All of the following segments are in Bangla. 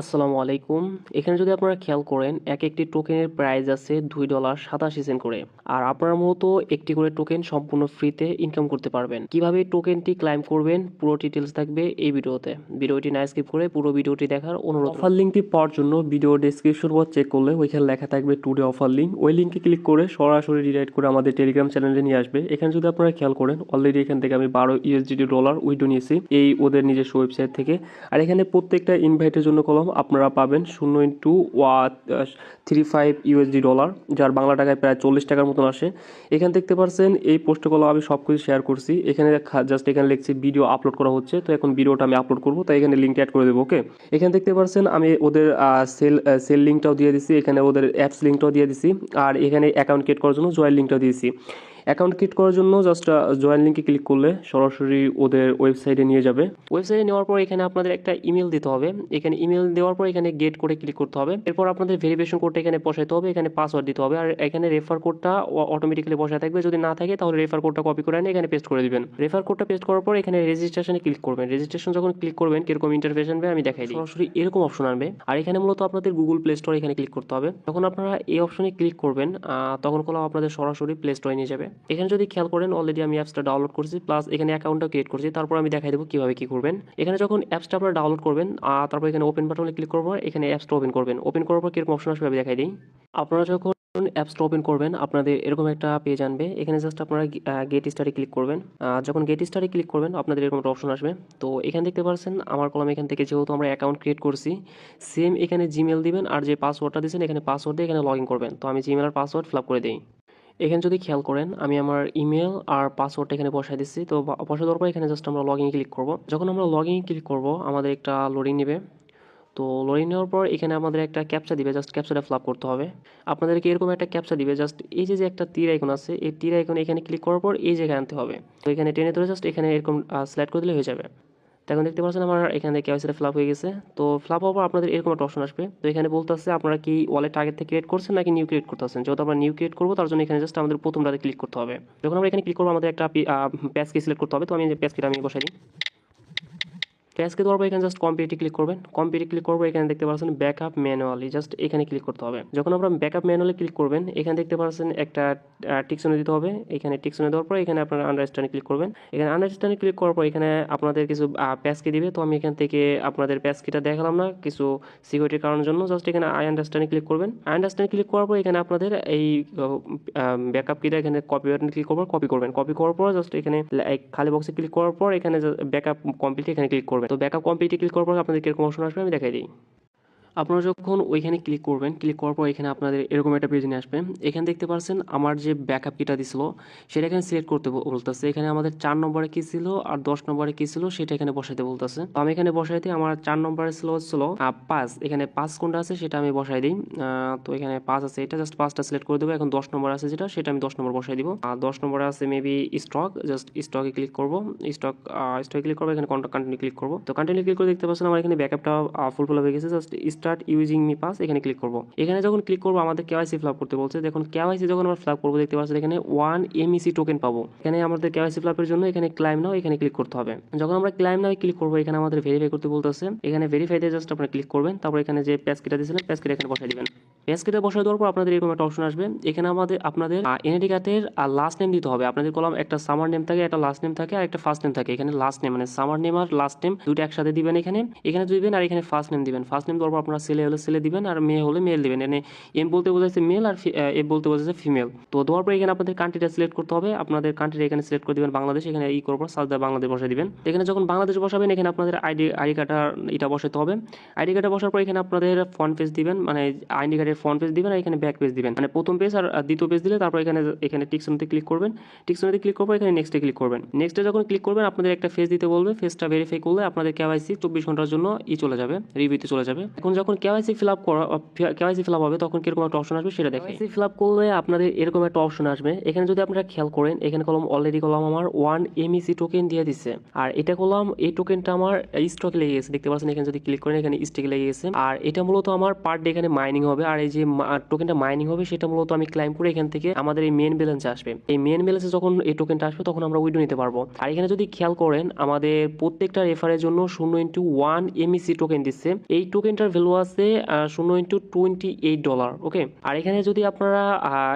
আসসালামু আলাইকুম। এখানে যদি আপনারা খেয়াল করেন এক একটি টোকেনের প্রাইস আছে দুই ডলার সাতাশি সেন্ট করে। আর আপনারা মূলত একটি করে টোকেন সম্পূর্ণ ফ্রিতে ইনকাম করতে পারবেন। কীভাবে টোকেনটি ক্লাইম করবেন, পুরো ডিটেলস থাকবে এই ভিডিওতে। ভিডিওটি না স্কিপ করে পুরো ভিডিওটি দেখার অনুরোধ অফার লিঙ্কটি পাওয়ার জন্য ভিডিও ডেসক্রিপশন বক্স চেক করলে ওইখানে লেখা থাকবে টুডে অফার লিঙ্ক ওই লিঙ্কে ক্লিক করে সরাসরি ডিরাইট করে আমাদের টেলিগ্রাম চ্যানেলে নিয়ে আসবে। এখানে যদি আপনারা খেয়াল করেন অলরেডি এখান থেকে আমি বারো ইউএসডিটি ডলার উইডো নিয়েছি। এই ওদের নিজস্ব ওয়েবসাইট থেকে। আর এখানে প্রত্যেকটা ইনভাইটের জন্য কলম আপনারা পাবেন শূন্য ইন্টু ওয়া থ্রি ফাইভ ইউএসডি ডলার যার বাংলা টাকায় প্রায় চল্লিশ টাকার মতন আসে। এখানে দেখতে পাচ্ছেন এই পোস্টে কলম আমি সব কিছু শেয়ার করছি। এখানে জাস্ট এখানে লিখছি ভিডিও আপলোড করা হচ্ছে। তো এখন ভিডিওটা আমি আপলোড করব, তাই এখানে লিঙ্কটা অ্যাড করে দেবো ওকে এখানে দেখতে পাচ্ছেন আমি ওদের সেল সেল লিঙ্কটাও দিয়ে দিছি। এখানে ওদের অ্যাপস লিঙ্কটাও দিয়ে দিছি। আর এখানে অ্যাকাউন্ট ক্রিয়েট করার জন্য জয়েন লিঙ্কটাও দিয়েছি। অ্যাকাউন্ট ক্রিয়েট করার জন্য জাস্ট জয়েন লিঙ্কে ক্লিক করলে সরাসরি ওদের ওয়েবসাইটে নিয়ে যাবে। ওয়েবসাইটে নেওয়ার পর এখানে আপনাদের একটা ইমেল দিতে হবে। এখানে ইমেল দেওয়ার পর এখানে গেট করে ক্লিক করতে হবে। এরপর আপনাদের ভেরিফিকেশন কোডটা এখানে বসাইতে হবে, এখানে পাসওয়ার্ড দিতে হবে। আর এখানে রেফার কোডটা অটোমেটিক্যালি বসা থাকবে। যদি না থাকে তাহলে রেফার কোডটা কপি করে এনে এখানে পেস্ট করে দিবেন। রেফার কোডটা পেস্ট করার পর এখানে রেজিস্ট্রেশনে ক্লিক করবেন। রেজিস্ট্রেশন যখন ক্লিক করবেন, কীরকম ইন্টারফেস আনবে আমি দেখাই দিই। সরাসরি এরকম অপশন আনবে। আর এখানে মূলত আপনাদের গুগল প্লে স্টোর এখানে ক্লিক করতে হবে। যখন আপনারা এই অপশনে ক্লিক করবেন তখন কোনো আপনাদের সরাসরি প্লে স্টোরে নিয়ে যাবে। এখানে যদি খেয়াল করেন অলরেডি আমি অ্যাপসটা ডাউনলোড করছি প্লাস এখানে অ্যাকাউন্টটা ক্রিয়েট করছি, তারপর আমি দেখাই দেবো কীভাবে কী করবেন। এখানে যখন অ্যাপসটা আপনারা ডাউনলোড করবেন আর তারপর এখানে ওপেন বাটনে ক্লিক করব, এখানে অ্যাপসটা ওপেন করবেন। ওপেন করার পর কীরকম অপশন আসবে আমি দেখাই দিই। আপনারা যখন অ্যাপসটা ওপেন করবেন, আপনাদের এরকম একটা পেজ আনবে। এখানে জাস্ট আপনারা গেট স্টারে ক্লিক করবেন। যখন গেট স্টারে ক্লিক করবেন, আপনাদের এরকম একটা অপশন আসবে। তো এখানে দেখতে পাচ্ছেন আমার কলম এখান থেকে যেহেতু আমরা অ্যাকাউন্ট ক্রিয়েট করছি সেম এখানে জিমেল দিবেন আর যে পাসওয়ার্ডটা দিয়েছেন, এখানে পাসওয়ার্ড দিয়ে এখানে লগ ইন করবেন। তো আমি জিমেল আর পাসওয়ার্ড ফিল করে দিই। এখানে যদি খেয়াল করেন, আমি আমার ইমেল আর পাসওয়ার্ডটা এখানে বসাই দিচ্ছি। তো বা- বসাই দেওয়ার পর এখানে জাস্ট আমরা লগ ইন ক্লিক করব। যখন আমরা লগ ইন ক্লিক করব, আমাদের একটা লোডিং নেবে। তো লোডিং নেওয়ার পর এখানে আমাদের একটা ক্যাপচা দিবে জাস্ট ক্যাপচাটা ফিল আপ করতে হবে। আপনাদেরকে এরকম একটা ক্যাপচা দিবে জাস্ট এই যে যে একটা তীর আইকন আছে, এই তীর আইকন এখানে ক্লিক করার পর এই জায়গায় আনতে হবে। তো এখানে টেনে ধরে জাস্ট এখানে এরকম সিলেক্ট করে দিলে হয়ে যাবে। তো এখন দেখতে পাচ্ছেন আমার এখানে কেওয়াইসিটা ফিল আপ হয়ে গেছে। তো ফ্লাপ হওয়ার আপনাদের এরকম একটা অপশন আসবে। তো এখানে বলতেছে, আপনারা কি ওয়ালেট আগে থেকে ক্রিয়েট করছেন নাকি নিউ ক্রিয়েট করতেছেন যেহেতু আমরা নিউ ক্রিয়েট করব, তার জন্য এখানে জাস্ট আমাদের প্রথমটাতে ক্লিক করতে হবে। যখন আমরা এখানে ক্লিক করব, আমাদের একটা প্যাজকে সিলেক্ট করতে হবে। তো আমি প্যাজকে আমি বসাই দিই। প্যাচকে দেওয়ার পর এখানে জাস্ট কম্পিউটি ক্লিক করবেন। কম্পিউটি ক্লিক করব, এখানে দেখতে পাচ্ছেন ব্যাকআপ ম্যানুয়ালি জাস্ট এখানে ক্লিক করতে হবে। যখন আমরা ব্যাকআপ ম্যানুয়ালি ক্লিক করবেন, এখানে দেখতে পাচ্ছেন একটা টিকশনে দিতে হবে। এখানে টিকশনে দেওয়ার পর এখানে আপনারা আন্ডারস্ট্যান্ডে ক্লিক করবেন। এখানে আন্ডারস্ট্যান্ডে ক্লিক করার পর এখানে আপনাদের কিছু প্যাচকে দিবে। তো আমি এখান থেকে আপনাদের প্যাচকিটা দেখালাম না, কিছু সিকিউরিটির কারণের জন্য। জাস্ট এখানে আই আন্ডারস্ট্যান্ডে ক্লিক করবেন। আই আন্ডারস্ট্যান্ড ক্লিক করার পর এখানে আপনাদের এই ব্যাকআপ কিটা এখানে কপি বাটনে ক্লিক করবেন। কপি করবেন। কপি করার পর জাস্ট এখানে খালি বক্সে ক্লিক করার পর এখানে ব্যাকআপ কমপ্লিট এখানে ক্লিক করবেন। তো ব্যাকআপ কমপ্লিটে ক্লিক করার পর আপনাদের কীরকম অপশন আসবে আমি দেখাই দিই। আপনারা যখন ওইখানে ক্লিক করবেন ক্লিক করার পর এখানে আপনাদের এরকম একটা পেজ নিয়ে আসবে। এখানে দেখতে পাচ্ছেন আমার যে ব্যাকআপ কিটা দিছিল সেটা এখানে সিলেক্ট করতে বলতেছে। এখানে আমাদের চার নম্বরে কি ছিল আর দশ নম্বরে কি ছিল সেটা এখানে বসাইতে বলতেছে। তো আমি এখানে বসাই দিই আমার চার নম্বরে ছিল আহ, পাঁচ। এখানে পাঁচ কোনটা আছে সেটা আমি বসাই দিই। তো এখানে পাঁচ আছে এটা জাস্ট পাঁচটা সিলেক্ট করে দেবো। এখন দশ নম্বর আছে যেটা সেটা আমি দশ নম্বর বসাই দিব। আর দশ নম্বরে আছে মেবি স্টক জাস্ট স্টকে ক্লিক করব। স্টক স্টকে ক্লিক করব এখানে কন্টিনিউ ক্লিক করব। তো কন্টিনিউ ক্লিক করে দেখতে পাচ্ছেন আমার এখানে ব্যাকআপটা ফুল ফুল হয়ে গেছে। Just start using me pass এখানে ক্লিক করব। এখানে যখন ক্লিক করব, আমাদের কেওয়াইসি ফ্লাপ করতে বলছে। দেখুন কেওয়াইসি যখন আমরা ফ্লাপ করব, দেখতে পাচ্ছি এখানে ওয়ান এমইসি টোকেন পাবো। এখানে আমাদের কেওয়াইসি ফ্লাপের জন্য এখানে ক্লাইম নাও, এখানে ক্লিক করতে হবে। যখন আমরা ক্লাইম নাও ক্লিক করব, এখানে আমাদের ভেরিফাই করতে বলতেছে। এখানে ভেরিফাই ভেরিফাইতে জাস্ট আপনারা ক্লিক করবেন। তারপর এখানে যে প্যাচ কিটা দিয়েছিলেন প্যাসকিটা এখানে বসাই দিবেন। প্যাচ কিটা বসাই দেওয়ার পর আপনাদের এরকম একটা অপশন আসবে। এখানে আমাদের, আপনাদের এনআইডি কার্ডের লাস্ট নেম দিতে হবে। আপনাদের কলম একটা সামার নেম থাকে, একটা লাস্ট নেম থাকে, আর একটা ফার্স্ট নেম থাকে। এখানে লাস্ট নেম মানে সামার নেম আর লাস্ট নেম দুটো একসাথে দিবেন এখানে। এখানে দিবেন আর এখানে ফার্স্ট নেম দিবেন। ফার্স্ট নেম দেওয়ার পর আপনারা ছেলে হলে ছেলে দিবেন আর মেয়ে হলে মেল দিবেন। এনে এম বলতে বোঝাচ্ছে মেল আর এ বলতে বোঝাচ্ছে ফিমেল তো দেওয়ার পর এখানে আপনাদের কান্ট্রিটা সিলেক্ট করতে হবে। আপনাদের কান্ট্রি এখানে সিলেক্ট করে দিবেন বাংলাদেশ। এখানে ই করব সার্চ দিয়ে বাংলাদেশ বসাই দিবেন। এখানে যখন বাংলাদেশ বসাবেন, এখানে আপনাদের আইডি আইডি কার্ডটা এটা বসাতে হবে। আইডি কার্ডটা বসার পর এখানে আপনাদের ফ্রন্ট পেজ দিবেন। মানে আইডি কার্ডের ফ্রন্ট পেজ দিবেন আর এখানে ব্যাক পেজ দিবেন। মানে প্রথম পেজ আর দ্বিতীয় পেজ দিলে তারপর এখানে এখানে টিকসনতে ক্লিক করবেন। টিকসনতে ক্লিক করব এখানে নেক্সটে ক্লিক করবেন। নেক্সটে যখন ক্লিক করবেন, আপনাদের একটা ফেস দিতে বলবে। ফেসটা ভেরিফাই করলে আপনাদের কেওয়াইসি চব্বিশ ঘণ্টার জন্য ই চলে যাবে রিভিউতে চলে যাবে। এখন যখন কেওয়াইসি ফিল আপ করা কেওয়াইসি ফিল আপ হবে, তখন কীরকম একটা অপশন আসবে সেটা দেখে ফিল আপ করলে আপনাদের এরকম একটা অপশন আসবে। এখানে যদি আপনারা খেয়াল করেন, এখানে কলম অলরেডি কলম আমার ওয়ান এমইসি টোকেন দিয়ে দিচ্ছে আর এটা কলম, এই টোকেনটা আমার স্টকে লেগে গেছে। দেখতে পাচ্ছেন, এখানে যদি ক্লিক করেন, এখানে স্টকে লেগে গেছে। আর এটা মূলত আমার পার ডে এখানে মাইনিং হবে। আর এই যে টোকেনটা মাইনিং হবে, সেটা মূলত আমি ক্লাইম করে এখান থেকে আমাদের এই মেন ব্যালেন্সে আসবে। এই মেন ব্যালেন্সে যখন এই টোকেনটা আসবে, তখন আমরা উইডো নিতে পারব। আর এখানে যদি খেয়াল করেন, আমাদের প্রত্যেকটা রেফারের জন্য শূন্য ইন্টু ওয়ান এমইসি টোকেন দিচ্ছে। এই টোকেনটার ভ্যালু আছে শূন্য into twenty eight dollar okay আর এখানে যদি আপনারা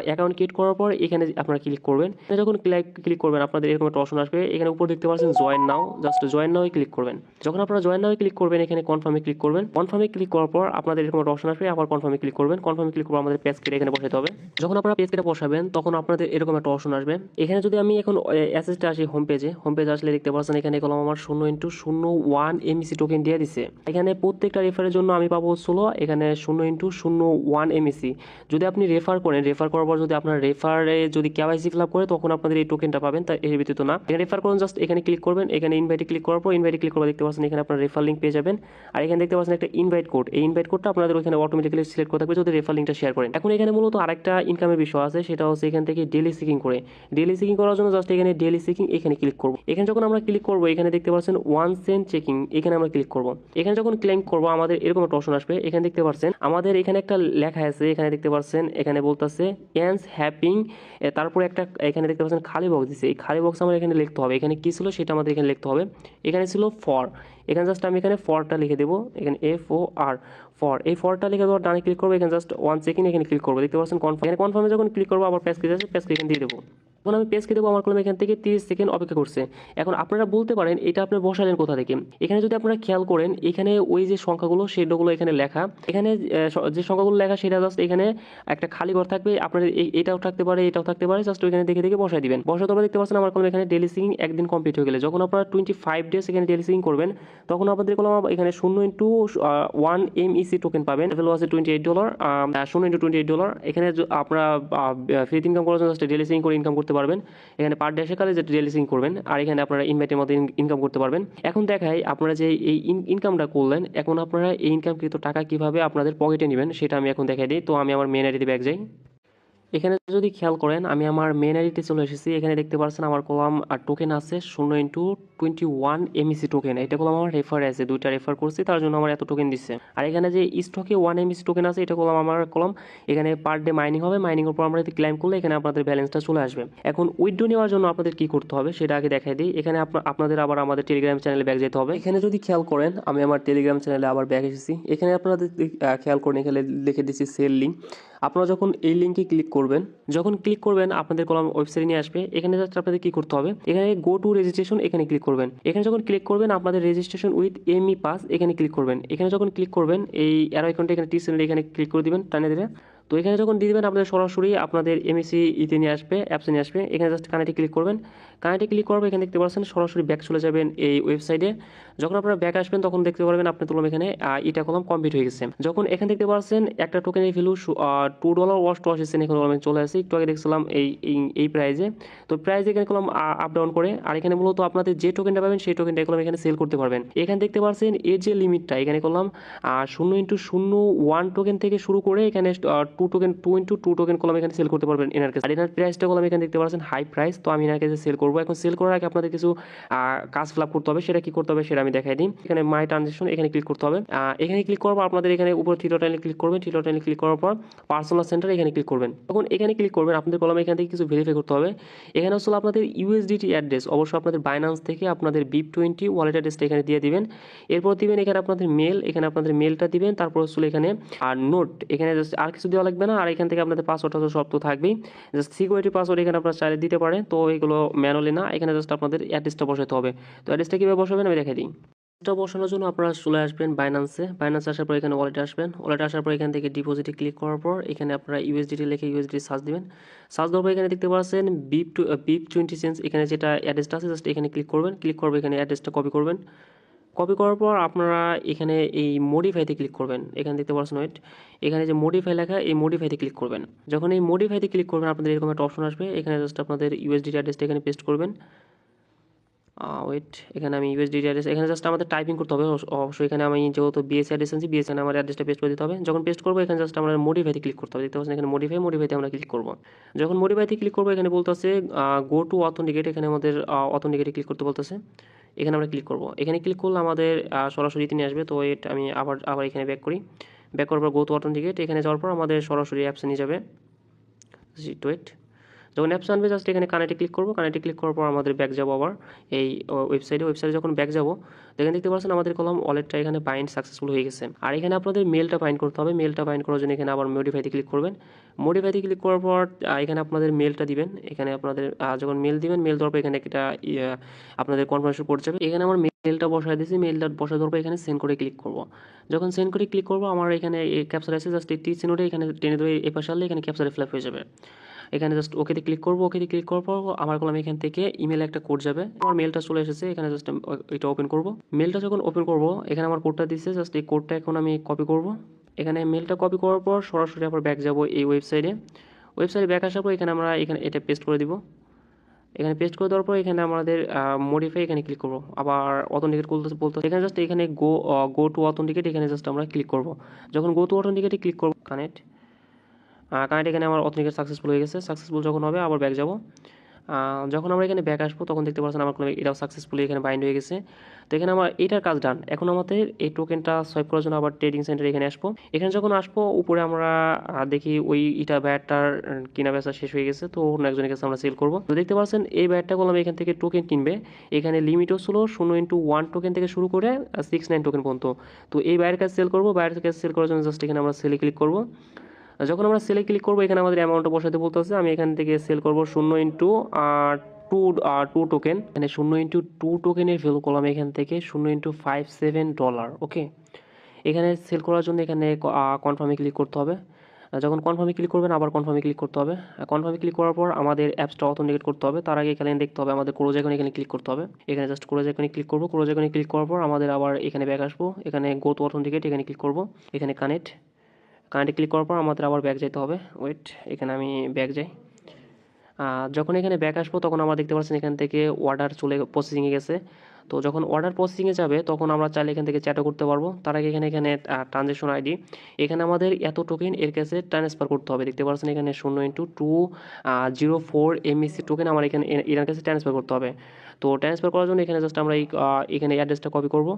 অ্যাকাউন্ট ক্রিয়েট করার পর এখানে আপনারা ক্লিক করবেন। যখন ক্লিক ক্লিক করবেন, আপনাদের এরকম একটা অপশন আসবে। এখানে উপর দেখতে পাচ্ছেন join now just join now click করবেন। যখন আপনারা জয়েন নাও ক্লিক করবেন, এখানে কনফার্মে ক্লিক করবেন। কনফার্মে ক্লিক করার পর আপনাদের এরকম একটা অপশন আসবে, আবার কনফার্মে ক্লিক করবেন। কনফার্মে ক্লিক করে আমাদের পেজ কেটে এখানে বসাতে হবে। যখন আপনারা পেজ কেটে বসাবেন, তখন আপনাদের এরকম একটা অপশন আসবে। এখানে যদি আমি এখন অ্যাসেসটা আসি হোম পেজে হোম পেজে আসলে দেখতে পাচ্ছেন এখানে কলম আমার শূন্য ইন্টু শূন্য ওয়ান এমইসি টোকেন দিয়ে দিছে। এখানে প্রত্যেকটা রেফারের জন্য আমি পাবো ষোলো, এখানে শূন্য ইন্টু শূন্য ওয়ান এমইসি যদি আপনি রেফার করেন রেফার করার পর যদি আপনার রেফারে যদি কেওয়াইসি ফিল আপ করে, তখন আপনাদের এই টোকেনটা পাবেন তাই এর ব্যতীত না। এখানে রেফার করুন জাস্ট এখানে ক্লিক করবেন, এখানে ইনভাইটে ক্লিক করার পর ইনভাইটে ক্লিক করবে দেখতে পাচ্ছেন এখানে আপনার রেফার লিঙ্ক পেয়ে যাবেন। আর এখানে দেখতে পাচ্ছেন একটা ইনভাইট কোড এই ইনভাইট কোডটা আপনাদের ওখানে অটোমেটিক্যালি সিলেক্ট করতে হবে। যদি রেফার লিঙ্কটা শেয়ার করেন। এখন এখানে মূলত আরেকটা ইনকামের বিষয় আছে, সেটা হচ্ছে এখান থেকে ডেলি সিকিং করে। ডেলি সিকিং করার জন্য জাস্ট এখানে ডেলি সিকিং এখানে ক্লিক করব। এখানে যখন আমরা ক্লিক করব, এখানে দেখতে পাচ্ছেন ওয়ান সেন্ট চেকিং এখানে আমরা ক্লিক করব। এখানে যখন ক্লেম করব, আমাদের এরকম একটা অপশন আসবে। এখানে দেখতে পাচ্ছেন আমাদের এখানে একটা লেখা আছে, এখানে দেখতে পাচ্ছেন এখানে বলতেছে এন্স হ্যাপিং তারপরে একটা এখানে দেখতে পাচ্ছেন খালি বক্স দিচ্ছে এই খালি বক্স আমার এখানে লিখতে হবে। এখানে কি ছিল সেটা আমাদের এখানে লিখতে হবে। এখানে ছিল ফর এখানে জাস্ট আমি এখানে ফরটা লিখে দেবো। এখানে এফ ও আর ফর এই ফরটা লিখে দেওয়ার ডানে ক্লিক করব, এখানে জাস্ট ওয়ান সেকেন্ড এখানে ক্লিক করব। দেখতে পাচ্ছেন কনফার্ম এখানে কনফার্মে যখন ক্লিক করব, আবার প্যাস ক্লিক আছে প্যাস ক্লিক দিয়ে দেবো। এখন আমি পেজকে দেবো, আমার কলম এখান থেকে তিরিশ সেকেন্ড অপেক্ষা করছে। এখন আপনারা বলতে পারেন, এটা আপনি বসালেন কোথা থেকে? এখানে যদি আপনারা খেয়াল করেন, এখানে ওই যে সংখ্যাগুলো, সেগুলো এখানে লেখা। এখানে যে সংখ্যাগুলো লেখা, সেটা জাস্ট এখানে একটা খালি ঘর থাকবে। আপনাদের এই- এটাও থাকতে পারে, এটাও থাকতে পারে। জাস্ট ওইখানে দেখে দেখে বসাই দিবেন। বসাতে তোমরা দেখতে পাচ্ছেন, আমার কলম এখানে ডেলি সিং একদিন কমপ্লিট হয়ে গেলে। যখন আপনারা টোয়েন্টি ফাইভ ডেজ এখানে ডেলি সিং করবেন, তখন আপনাদের কলম এখানে শূন্য into one M E C token পাবেন। ভ্যালু আছে টোয়েন্টি এইট ডলার শূন্য ইন্টু টোয়েন্টি এইট ডলার এখানে আপনারা ফ্রি ইনকাম করার জন্য জাস্ট ডেলি সিং করে ইনকাম করতে পারবেন। এখানে পার ডে কালে যেটা রিয়েলিসিং করবেন, আর এখানে আপনারা ইনভাইটের মধ্যে ইনকাম করতে পারবেন। এখন দেখাই আপনারা যে এই ইনকামটা করলেন, এখন আপনারা এই ইনকামকৃত টাকা কীভাবে আপনাদের পকেটে নেবেন, সেটা আমি এখন দেখাই দিই। তো আমি আমার মেন আইডিতে ব্যাগ যাই। এখানে যদি খেয়াল করেন, আমি আমার মেন আইডিতে চলে এসেছি। এখানে দেখতে পাচ্ছেন আমার কলাম আর টোকেন আছে শূন্য into twenty one MEC token এটা কলাম আমার রেফার আছে, দুইটা রেফার করছি, তার জন্য আমার এত টোকেন দিচ্ছে আর এখানে যে স্টকে ওয়ান এমইসি টোকেন আছে, এটা কলাম আমার কলাম। এখানে পার ডে মাইনিং হবে মাইনিং এর পর আমরা যদি ক্লাইম করলে এখানে আপনাদের ব্যালেন্সটা চলে আসবে। এখন উইথড্র নেওয়ার জন্য আপনাদের কি করতে হবে, সেটা আগে দেখাই দিই। এখানে আপনা- আপনাদের আবার আমাদের টেলিগ্রাম চ্যানেলে ব্যাক যেতে হবে। এখানে যদি খেয়াল করেন, আমি আমার টেলিগ্রাম চ্যানেলে আবার ব্যাক এসেছি। এখানে আপনাদের খেয়াল করেন, এখানে লিখে দিচ্ছি সেল লিঙ্ক আপনারা যখন এই লিঙ্কে ক্লিক করবেন, যখন ক্লিক করবেন, আপনাদের কলাম ওয়েবসাইটে নিয়ে আসবে। এখানে জাস্ট আপনাদের কি করতে হবে? এখানে গো টু রেজিস্ট্রেশন এখানে ক্লিক করবেন। এখানে যখন ক্লিক করবেন, আপনাদের রেজিস্ট্রেশন উইথ এমই পাস এখানে ক্লিক করবেন। এখানে যখন ক্লিক করবেন, এই অ্যারো আইকনটা এখানে টি এখানে ক্লিক করে দিবেন, টানে দিলে তো এখানে যখন দিয়ে দেবেন, আপনাদের সরাসরি আপনাদের এমএসি ইতে নিয়ে আসবে অ্যাপসে নিয়ে আসবে। এখানে জাস্ট কানেক্টে ক্লিক করবেন। কানেক্টে ক্লিক করবে এখানে দেখতে পাচ্ছেন সরাসরি ব্যাক চলে যাবেন এই ওয়েবসাইটে যখন আপনারা ব্যাক আসবেন, তখন দেখতে পারবেন আপনার তুলম এখানে এটা কলম কমপ্লিট হয়ে গেছে। যখন এখানে দেখতে পাচ্ছেন একটা টোকেনের ভ্যালু টু ডলার ওয়াশ টু আসছে এখানে কলমে চলে আসে। একটু আগে দেখছিলাম এই- এই প্রাইজে তো প্রাইজ এখানে কলম আপ ডাউন করে। আর এখানে মূলত আপনাদের যে টোকেনটা পাবেন, সেই টোকেনটা কলম এখানে সেল করতে পারবেন। এখানে দেখতে পাচ্ছেন এর যে লিমিটটা এখানে করলাম শূন্য ইন্টু শূন্য ওয়ান টোকেন থেকে শুরু করে এখানে two token two into two token column এখানে সেল করতে পারবেন এনার কাছে আর এনার প্রাইসটা কলম এখানে দেখতে পাচ্ছেন হাই প্রাইস তো আমি এনার কাছে সেল করব। এখন সেল করার আগে আপনাদের কিছু কাজ ফিল করতে হবে, সেটা কি করতে হবে সেটা আমি দেখাই দিই। এখানে মাই ট্রানজেকশন এখানে ক্লিক করতে হবে। এখানে ক্লিক করার পর আপনাদের এখানে উপর থ্রি টাইলে ক্লিক করবেন। থ্রি টাইলে ক্লিক করার পর পার্সোনাল সেন্টার এখানে ক্লিক করবেন। তখন এখানে ক্লিক করবেন, আপনাদের কলমে এখান থেকে কিছু ভেরিফাই করতে হবে। এখানে আসলে আপনাদের ইউএসডিটি অ্যাড্রেস অবশ্যই আপনাদের বাইন্যান্স থেকে আপনাদের বিপ টোয়েন্টি ওয়ালেট অ্যাড্রেসটা এখানে দিয়ে দিবেন। এরপর দিবেন এখানে আপনাদের মেল এখানে আপনাদের মেলটা দিবেন। তারপর আসলে এখানে, আর নোট এখানে আর কিছু দেওয়া লাগবে না, আর এখান থেকে আপনাদের পাসওয়ার্ড টাসওয়ার্ড সব তো থাকবেই। জাস্ট সিকিউরিটি পাসওয়ার্ড এখানে আপনারা চাইলে দিতে পারেন, তো এগুলো ম্যানুয়ালি না, এখানে জাস্ট আপনাদের অ্যাড্রেসটা বসাতে হবে। তো অ্যাড্রেসটা কীভাবে বসাবেন আমি দেখাই দিই। এটা বসানোর জন্য আপনারা চলে আসবেন বাইনান্সে বাইন্যান্সে আসার পর এখানে ওয়ালেটে আসবেন। ওয়ালেটে আসার পর এখান থেকে ডিপোজিটে ক্লিক করার পর এখানে আপনারা ইউএসডিটি লিখে ইউএসডি সার্চ দেবেন। সার্চ দেওয়ার পর এখানে দেখতে পাচ্ছেন বিপ টু বিপ টোয়েন্টি সেন্স এখানে যেটা অ্যাড্রেসটা আছে জাস্ট এখানে ক্লিক করবেন। ক্লিক করবে এখানে অ্যাড্রেসটা কপি করবেন। কপি করার পর আপনারা এখানে এই মডিফাইতে ক্লিক করবেন। এখানে দেখতে পাচ্ছেন ওয়েট এখানে যে মডিফাই লেখা, এই মডিফাইতে ক্লিক করবেন। যখন এই মডিফাইতে ক্লিক করবেন, আপনাদের এরকম একটা অপশন আসবে। এখানে জাস্ট আপনাদের ইউএসডি অ্যাড্রেসটা এখানে পেস্ট করবেন। ওয়েট এখানে আমি ইউএসডি অ্যাড্রেস এখানে জাস্ট আমাদের টাইপিং করতে হবে, অবশ্য- অবশ্যই এখানে আমি যেহেতু বিএসসি অ্যাড্রেস আনছি বিএসসি আমার অ্যাড্রেসটা পেস্ট করে দিতে হবে। যখন পেস্ট করব, এখানে জাস্ট আমরা মডিফাইতে ক্লিক করতে হবে। দেখতে পাচ্ছেন, এখানে মডিফাই মডিফাইতে আমরা ক্লিক করব। যখন মডিফাইতে ক্লিক করব, এখানে বলতেছে গো টু অথেন্টিকেট এখানে আমাদের অথেন্টিকেটে ক্লিক করতে বলতেছে। এখানে আমরা ক্লিক করব। এখানে ক্লিক করলে আমাদের সরাসরি তিনি আসবে। তো এটা আমি আবার আবার এখানে ব্যাক করি। ব্যাক করার পর গো টু অথেন্টিকেট এখানে যাওয়ার পর আমাদের সরাসরি অ্যাপসে নিয়ে যাবে। জি টু ওয়েট যখন অ্যাপস আনবে জাস্ট এখানে কানেক্টে ক্লিক করব। কানেক্টে ক্লিক করার পর আমাদের ব্যাক যাব আবার এই ওয়েবসাইটে ওয়েবসাইটে যখন ব্যাক যাব, দেখেন দেখতে পাচ্ছেন আমাদের কলম ওয়ালেটটা এখানে বাইন্ড সাকসেসফুল হয়ে গেছে। আর এখানে আপনাদের মেলটা বাইন্ড করতে হবে। মেলটা বাইন্ড করার জন্য এখানে আবার মডিফাইতে ক্লিক করবেন। মডিফাইতে ক্লিক করার পর এখানে আপনাদের মেলটা দিবেন। এখানে আপনাদের যখন মেল দিবেন মেল দেওয়ার পর এখানে একটা আপনাদের কনফার্মেশন পড়ে যাবে। এখানে আমার মেলটা বসায় দিয়েছি। মেলটা বসায় দেওয়ার পর এখানে সেন্ড করে ক্লিক করব। যখন সেন্ড করে ক্লিক করব, আমার এখানে ক্যাপচার আছে। জাস্ট এই টি চিহ্নটা এখানে টেনে ধরে পাশে আনলে এখানে ক্যাপচারে ফ্ল্যাপ হয়ে যাবে। এখানে জাস্ট ওকেতে ক্লিক করব, ওকেতে ক্লিক করার পর আমার কলম এখান থেকে ইমেলে একটা কোড যাবে। আমার মেলটা চলে এসেছে, এখানে জাস্ট এটা ওপেন করব। মেলটা যখন ওপেন করব, এখানে আমার কোডটা দিচ্ছে জাস্ট এই কোডটা এখন আমি কপি করব। এখানে মেলটা কপি করার পর সরাসরি আবার ব্যাক যাব এই ওয়েবসাইটে ওয়েবসাইটে ব্যাক আসার পর এখানে আমরা এখানে এটা পেস্ট করে দিব। এখানে পেস্ট করে দেওয়ার পর এখানে আমাদের মডিফাই এখানে ক্লিক করব। আবার অথেন্টিকেট বলতে বলতে এখানে জাস্ট এখানে গো গো টু অথেন্টিকেট এখানে জাস্ট আমরা ক্লিক করব। যখন গো টু অথেন্টিকেটে ক্লিক করব কানেক্ট কানেক্ট এখানে আমার অথেন্টিকেট সাকসেসফুল হয়ে গেছে। সাকসেসফুল যখন হবে, আবার ব্যাক যাব। যখন আমরা এখানে ব্যাক আসব, তখন দেখতে পাচ্ছেন আমার এটাও সাকসেসফুলি এখানে বাইন্ড হয়ে গেছে। তো এখানে আমার এটার কাজ ডান এখন আমাদের এই টোকেনটা সোয়াইপ করার জন্য আবার ট্রেডিং সেন্টারে এখানে আসব। এখানে যখন আসব, উপরে আমরা দেখি ওই ইটা ব্যাটটার কিনা বেচা শেষ হয়ে গেছে। তো অন্য একজনের কাছে আমরা সেল করব। তো দেখতে পাচ্ছেন, এই ব্যাটটা করলাম এখান থেকে টোকেন কিনবে। এখানে লিমিটও ছিল শূন্য ইন্টু ওয়ান টোকেন থেকে শুরু করে সিক্স নাইন টোকেন পর্যন্ত। তো এই বাইরের কাছে সেল করব। বাইরের কাছে সেল করার জন্য জাস্ট এখানে আমরা সেলে ক্লিক করব। যখন আমরা সেলে ক্লিক করব, এখানে আমাদের অ্যামাউন্টটা বসাতে বলতেছে, আমি এখান থেকে সেল করব শূন্য ইন্টু টু টু টোকেন মানে শূন্য ইন্টু টু টোকেনের ভ্যালু করলাম এখান থেকে শূন্য into five seven dollar okay এখানে সেল করার জন্য এখানে কনফার্মে ক্লিক করতে হবে। যখন কনফার্মে ক্লিক করবেন, আবার কনফার্মে ক্লিক করতে হবে। কনফার্মে ক্লিক করার পর আমাদের অ্যাপসটা অথেন্টিকেট করতে হবে। তার আগে এখানে দেখতে হবে, আমাদের ক্রোজ আইকনে এখানে ক্লিক করতে হবে। এখানে জাস্ট ক্রোজ আইকনে ক্লিক করব। ক্রোজ আইকনে ক্লিক করার পর আমাদের আবার এখানে ব্যাক আসব। এখানে গো টু অথেন্টিকেট এখানে ক্লিক করব। এখানে কানেক্ট কানেক্টে ক্লিক করার পর আমাদের আবার ব্যাক যেতে হবে। ওয়েট এখানে আমি ব্যাক যাই। যখন এখানে ব্যাক আসব, তখন আমরা দেখতে পাচ্ছেন এখান থেকে অর্ডার চলে প্রসেসিংয়ে গেছে। তো যখন অর্ডার প্রসেসিংয়ে যাবে, তখন আমরা চাইলে এখান থেকে চ্যাটও করতে পারব। তার আগে এখানে এখানে ট্রানজেকশন আইডি এখানে আমাদের এত টোকেন এর কাছে ট্রান্সফার করতে হবে। দেখতে পাচ্ছেন এখানে শূন্য into two zero four MAC token আমার এখানে এ- এনার কাছে ট্রান্সফার করতে হবে। তো ট্রান্সফার করার জন্য এখানে জাস্ট আমরা এই এখানে অ্যাড্রেসটা কপি করব।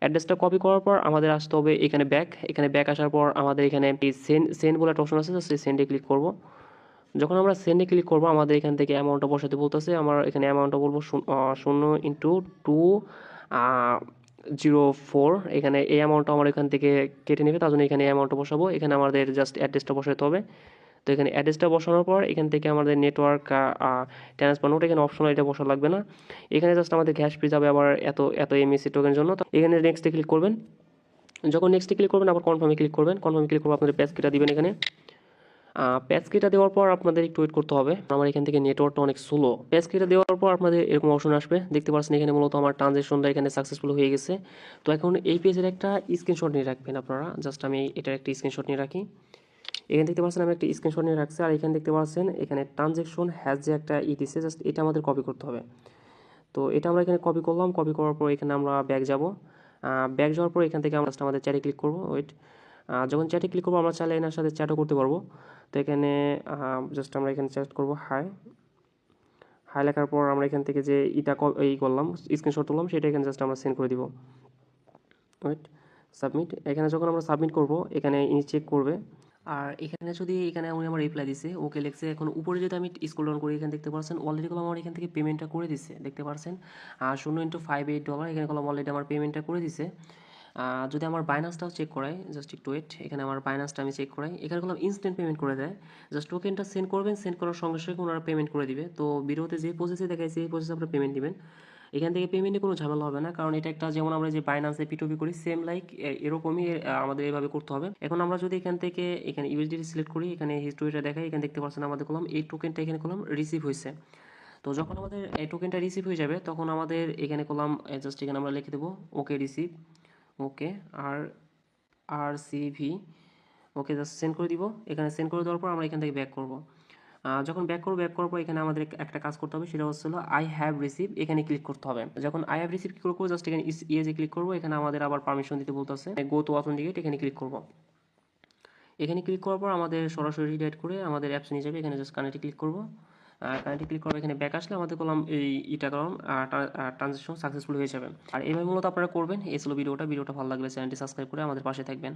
অ্যাড্রেসটা কপি করার পর আমাদের আসতে হবে এখানে ব্যাক এখানে ব্যাক আসার পর আমাদের এখানে এই সেন্ড সেন্ড বলে একটা অপশন আছে সেই সেন্ডে ক্লিক করব। যখন আমরা সেন্ডে ক্লিক করব, আমাদের এখান থেকে অ্যামাউন্টটা বসাতে বলতেছে, আমার এখানে অ্যামাউন্টটা বলব শূন্য- ইন্টু টু জিরো ফোর এখানে এই অ্যামাউন্টটা আমার এখান থেকে কেটে নেবে, তার জন্য এখানে অ্যামাউন্টটা বসাবো। এখানে আমাদের জাস্ট অ্যাড্রেসটা বসাতে হবে। তো এখানে অ্যাড্রেসটা বসানোর পর এখান থেকে আমাদের নেটওয়ার্ক ট্রান্সফার নোট এখানে অপশন এটা বসা লাগবে না। এখানে জাস্ট আমাদের গ্যাস ফ্রি যাবে আবার এত এত এমএসি টোকেন জন্য। তো এখানে নেক্সটে ক্লিক করবেন। যখন নেক্সটে ক্লিক করবেন, আবার কনফার্মে ক্লিক করবেন। কনফার্মে ক্লিক করব, আপনাদের প্যাচ কিটা দিবেন এখানে। প্যাচ কিটা দেওয়ার পর আপনাদের একটু ওয়েট করতে হবে। আমার এখান থেকে নেটওয়ার্কটা অনেক স্লো প্যাচ কিটা দেওয়ার পর আপনাদের এরকম অপশন আসবে। দেখতে পাচ্ছেন এখানে মূলত আমার ট্রানজেকশনটা এখানে সাকসেসফুল হয়ে গেছে। তো এখন এই পেজের একটা স্ক্রিনশট নিয়ে রাখবেন আপনারা। জাস্ট আমি এটার একটা স্ক্রিনশট নিয়ে রাখি। এখানে দেখতে পাচ্ছেন আমি একটা স্ক্রিনশট নিয়ে রাখছি। আর এখানে দেখতে পাচ্ছেন এখানে ট্রানজেকশন হ্যাজ যে একটা ই দিছে জাস্ট এটা আমাদের কপি করতে হবে। তো এটা আমরা এখানে কপি করলাম। কপি করার পর এখানে আমরা ব্যাক যাব। ব্যাক যাওয়ার পর এখান থেকে আমরা আমাদের চ্যাটে ক্লিক করব। ওয়েট যখন চ্যাটে ক্লিক করব, আমরা চাইলে এনার সাথে চ্যাটও করতে পারব। তো এখানে জাস্ট আমরা এখানে চ্যাট করব। হাই হাই লেখার পর আমরা এখান থেকে যে ইটা এই করলাম স্ক্রিনশট তুললাম, সেটা এখানে জাস্ট আমরা সেন্ড করে দিব। ওয়েট সাবমিট এখানে যখন আমরা সাবমিট করব, এখানে ইনি চেক করবে। আর এখানে যদি এখানে উনি আমার রিপ্লাই দিছে, ওকে লিখছে, এখন উপরে যদি আমি স্কুল ডাউন করি, এখানে দেখতে পাচ্ছেন অলরেডি কলম আমার এখান থেকে পেমেন্টটা করে দিছে, দেখতে পাচ্ছেন শূন্য ইন্টু ফাইভ এইট ডলার এখানে কলম অলরেডি আমার পেমেন্টটা করে দিছে। যদি আমার বাইনান্সটাও চেক করাই জাস্ট একটু ওয়েট এখানে আমার বাইনান্সটা আমি চেক করাই। এখানে কলম ইনস্ট্যান্ট পেমেন্ট করে দেয়। জাস্ট টোকেনটা সেন্ড করবেন সেন্ড করার সঙ্গে সঙ্গে ওনারা পেমেন্ট করে দিবে। তো ভিডিওতে যে প্রসেসে দেখায় এই প্রসেসে আপনারা পেমেন্ট দিবেন। এখান থেকে পেমেন্টে কোনো ঝামেলা হবে না। কারণ এটা একটা যেমন আমরা যে বাইনান্সে পিটুপি করি সেম লাইক এরকমই আমাদের এইভাবে করতে হবে। এখন আমরা যদি এখান থেকে, এখানে ইউএসডিটি সিলেক্ট করি, এখানে হিস্টোরিটা দেখাই, এখানে দেখতে পাচ্ছেন আমাদের কলম, এই টোকেনটা এখানে কলম রিসিভ হয়েছে। তো যখন আমাদের এই টোকেনটা রিসিভ হয়ে যাবে, তখন আমাদের এখানে কলাম জাস্ট এখানে আমরা লিখে দেবো ওকে রিসিভ ওকে আর R C V okay just send করে দিব। এখানে সেন্ড করে দেওয়ার পর আমরা এখান থেকে ব্যাক করব। যখন ব্যাক করব ব্যাক করার পর এখানে আমাদের এক- একটা কাজ করতে হবে, সেটা হচ্ছে আই হ্যাভ রিসিভ এখানে ক্লিক করতে হবে। যখন আই হ্যাভ রিসিভ ক্লিক করব জাস্ট এখানে ইয়েজে ক্লিক করব, এখানে আমাদের আবার পারমিশন দিতে বলতেছে। গো টু অথেন্টিকেট এখানে ক্লিক করব। এখানে ক্লিক করার পর আমাদের সরাসরি রিডাইট করে আমাদের অ্যাপস নিয়ে যাবে, এখানে জাস্ট কানেক্টে ক্লিক করব। কানেক্টে ক্লিক করব এখানে ব্যাক আসলে আমাদের কলম এই ইটা কলম ট্রানজেকশন সাকসেসফুল হয়ে যাবে। আর এইভাবে মূলত আপনারা করবেন, এই ছিল ভিডিওটা। ভিডিওটা ভালো লাগলে চ্যানেলটি সাবস্ক্রাইব করে আমাদের পাশে থাকবেন।